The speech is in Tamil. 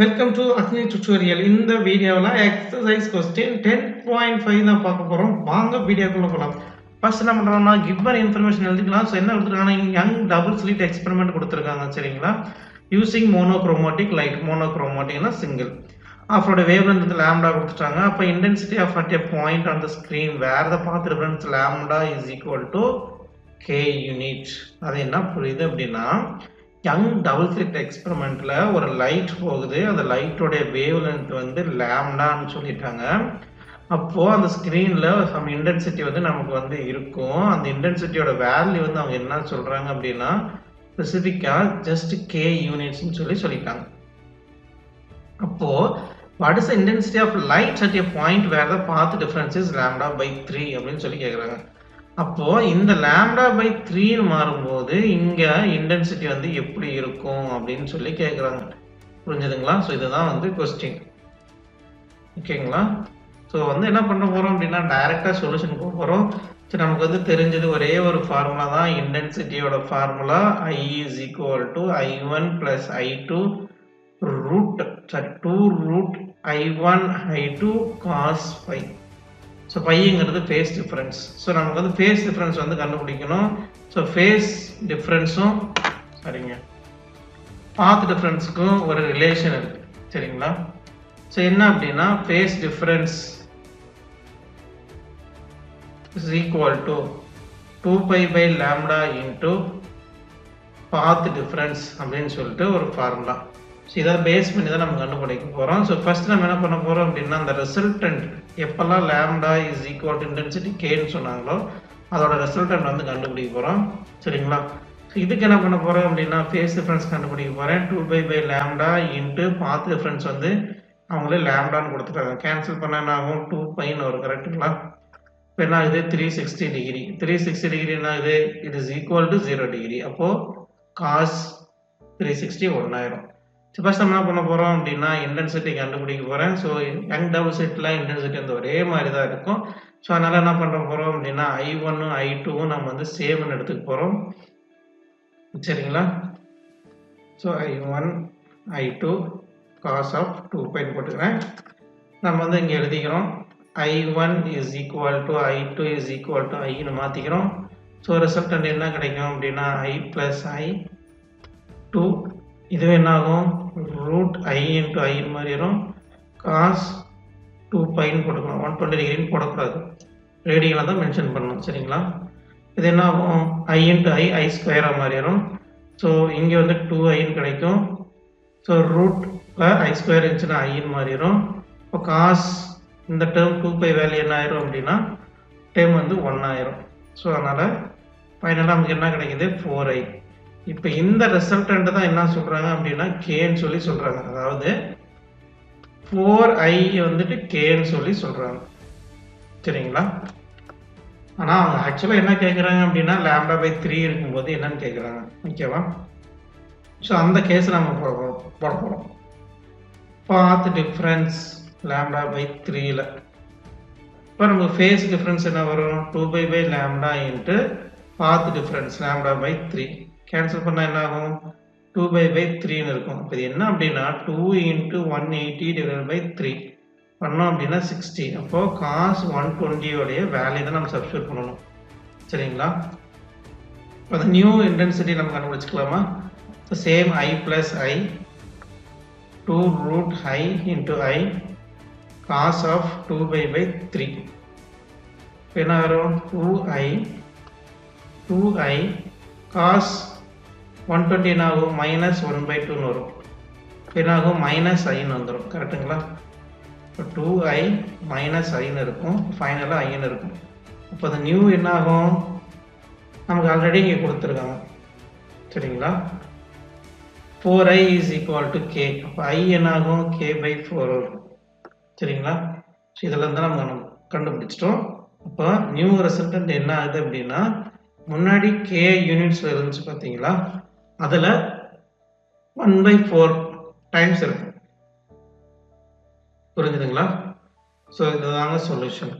வெல்கம் டு அக்னி டுட்டோரியல் இந்த வீடியோவில் exercise question ten point five தான் பார்க்க போகிறோம் வாங்க வீடியோக்குள்ளே போகலாம் ஃபர்ஸ்ட் என்ன பண்ணுறோம்னா கிவன் இன்ஃபர்மேஷன் எழுதிக்கலாம். ஸோ என்ன கொடுத்துருக்காங்கன்னா யங் டபுள் ஸ்லிட் எக்ஸ்பெரிமெண்ட் கொடுத்துருக்காங்க சரிங்களா? யூசிங் மோனோக்ரோமாட்டிக் லைட் மோனோக்ரோமோட்டிக்னா சிங்கிள் அவரோட வேவ் வந்து லேம்டா கொடுத்துட்டாங்க. அப்போ intensity of at a point on the screen where the path difference lambda is equal to K unit அது என்ன புரியுது அப்படின்னா யங் டபுள் ஸ்லிட் எக்ஸ்பெரிமெண்ட்ல ஒரு லைட் போகுது. அந்த லைட்டோடைய வேவ் லென்த் வந்து லேம்டான்னு சொல்லிட்டாங்க. அப்போ அந்த ஸ்க்ரீன்ல சம் இன்டென்சிட்டி வந்து நமக்கு வந்து இருக்கும். அந்த இன்டென்சிட்டியோட வேல்யூ வந்து அவங்க என்ன சொல்றாங்க அப்படின்னா ஸ்பெசிஃபிக்காக ஜஸ்ட் கே யூனிட்ஸ்னு சொல்லி சொல்லிட்டாங்க. அப்போ what is intensity of light at a point where the path difference is lambda by three அப்படின்னு சொல்லி கேட்குறாங்க அப்போ இந்த லேம்டா பை த்ரீன்னு மாறும்போது இங்க இன்டென்சிட்டி வந்து எப்படி இருக்கும் அப்படின்னு சொல்லி கேட்குறாங்க புரிஞ்சுதுங்களா? ஸோ இதுதான் வந்து கொஸ்டின் ஓகேங்களா? ஸோ வந்து என்ன பண்ண போறோம் அப்படின்னா டைரக்டா சொல்யூஷன் போக போறோம். சரி நமக்கு வந்து தெரிஞ்சது ஒரே ஒரு ஃபார்முலா தான். இன்டென்சிட்டியோட formula I is equal to I one plus I two root sorry two root I one I two cos five so பையங்கிறது phase difference so நமக்கு வந்து ஃபேஸ் டிஃப்ரென்ஸ் வந்து கண்டுபிடிக்கணும். ஸோ ஃபேஸ் டிஃப்ரென்ஸும் சரிங்க. பாத் டிஃப்ரென்ஸுக்கும் ஒரு ரிலேஷன் இருக்கு. சரிங்களா? ஸோ என்ன அப்படின்னா phase difference is equal to two pi pi lambda into path difference அப்படின்னு சொல்லிட்டு ஒரு ஃபார்முலா ஸோ இதை பேஸ் பண்ணி தான் நம்ம கண்டுபிடிக்க போகிறோம் ஸோ ஃபர்ஸ்ட் நம்ம என்ன பண்ண போகிறோம் அப்படின்னா அந்த ரிசல்டன்ட் எப்போல்லாம் lambda is equal to intensity கேன்னு சொன்னாங்களோ அதோட ரிசல்டன்ட் வந்து கண்டுபிடிக்க போகிறோம் சரிங்களா? ஸோ இதுக்கு என்ன பண்ண போகிறோம் அப்படின்னா ஃபேஸ் டிஃப்ரென்ஸ் கண்டுபிடிக்க போகிறேன் two pi pi lambda into path difference வந்து அவங்களே லேம்டான்னு கொடுத்துட்டாங்க. கேன்சல் பண்ண என்ன ஆகும்? டூ பைன்னு வரும் கரெக்டுங்களா இப்போ என்ன ஆகுது? Three sixty degree three sixty degree என்ன ஆகுது? It is equal to zero degree அப்போது காஸ் த்ரீ சிக்ஸ்டி ஒன்றாயிரம் ஸோ ஃபஸ்ட் நம்ம என்ன பண்ண போகிறோம் அப்படின்னா இன்டென்சிட்டி கண்டுபிடிக்க போகிறேன் ஸோ யங் டபுள் செட்டில் இன்டென்சிட்டி வந்து ஒரே மாதிரி தான் இருக்கும். ஸோ அதனால் என்ன பண்ண போகிறோம் அப்படின்னா ஐ ஒன்னும் ஐ டூவும் நம்ம வந்து சேம்னு எடுத்துக்க போகிறோம் சரிங்களா? So I one I two cos of two phi போட்டுக்கிறேன். நம்ம வந்து இங்கே எழுதிக்கிறோம். I one is equal to I two is equal to ஐன்னு மாற்றிக்கிறோம் ஸோ ரிசல்ட் என்ன கிடைக்கும் அப்படின்னா ஐ ப்ளஸ் ஐ டூ இதுவே என்ன ஆகும் ரூட் ஐ இன்ட்டு ஐன்னு மாதிரி வரும். காஸ் டூ பைன்னு போட்டுக்கணும். ஒன் டுவெண்ட்டி டிகிரின்னு போடக்கூடாது. ரேடியனில் தான் மென்ஷன் பண்ணணும். சரிங்களா? இது என்ன ஆகும் ஐ இன்ட்டு ஐ ஐ ஸ்கொயராக மாதிரி வரும். ஸோ இங்கே வந்து டூ ஐன்னு கிடைக்கும். ஸோ ரூட் ஐ ஸ்கொயர் இருந்துச்சுன்னா ஐன்னு மாறிடும் இப்போ காஸ் இந்த டேர்ம் டூ பை வேல்யூ என்ன ஆயிரும் அப்படின்னா டேர்ம் வந்து ஒன் ஆயிரும். ஸோ அதனால் ஃபைனலாக நமக்கு என்ன கிடைக்குது? ஃபோர் ஐ இப்போ இந்த ரிசல்டன்ட் தான் என்ன சொல்கிறாங்க அப்படின்னா கேன்னு சொல்லி சொல்கிறாங்க அதாவது ஃபோர் ஐ வந்துட்டு கேன்னு சொல்லி சொல்கிறாங்க சரிங்களா? ஆனால் அவங்க ஆக்சுவலாக என்ன கேட்குறாங்க அப்படின்னா லேம்டா பை த்ரீ இருக்கும்போது என்னன்னு கேட்குறாங்க ஓகேவா? ஸோ அந்த கேஸ் நம்ம போட போட போகிறோம் பாத் டிஃப்ரென்ஸ் லேம்டா பை த்ரீல இப்போ நமக்கு ஃபேஸ் டிஃப்ரென்ஸ் என்ன வரும்? Two pi pi lambda into path difference lambda by three cancel பண்ணால் என்ன ஆகும்? டூ பை பை த்ரீன்னு இருக்கும். இப்போ இது என்ன அப்படின்னா two into one eighty divide by three பண்ணோம் அப்படின்னா சிக்ஸ்டி அப்போது காஸ் ஒன் டுவெண்ட்டியோடைய வேல்யூ தான் நம்ம சப்ஸ்டியூட் பண்ணணும். சரிங்களா? இப்போ அந்த நியூ இன்டென்சிட்டி நம்ம கண்டுபிடிச்சிக்கலாமா? இப்போ same I plus I two root I into I cos of two pi pi three என்ன வரும்? Two I two I cos one twenty என்ன ஆகும் மைனஸ் ஒன் பை டூன்னு வரும். என்ன ஆகும் மைனஸ் ஐன்னு வந்துடும் கரெக்டுங்களா இப்போ டூ ஐ மைனஸ் ஐன்னு இருக்கும். ஃபைனலாக ஐன்னு இருக்கும். இப்போ அந்த நியூ என்ன ஆகும் நமக்கு ஆல்ரெடி இங்கே கொடுத்துருக்காங்க. சரிங்களா? Four I is equal to K அப்போ ஐ என்ன ஆகும் கே பை ஃபோர் வரும். சரிங்களா? ஸோ இதெல்லாம் தான் நம்ம கண்டுபிடிச்சிட்டோம். அப்போ நியூ ரிசல்டன்ட் என்ன ஆகுது அப்படின்னா முன்னாடி கே யூனிட்ஸில் இருந்துச்சு பார்த்தீங்களா? அதில் ஒன் பை ஃபோர் டைம்ஸ் இருக்கும். புரிஞ்சுதுங்களா? ஸோ இதுதாங்க சொல்யூஷன்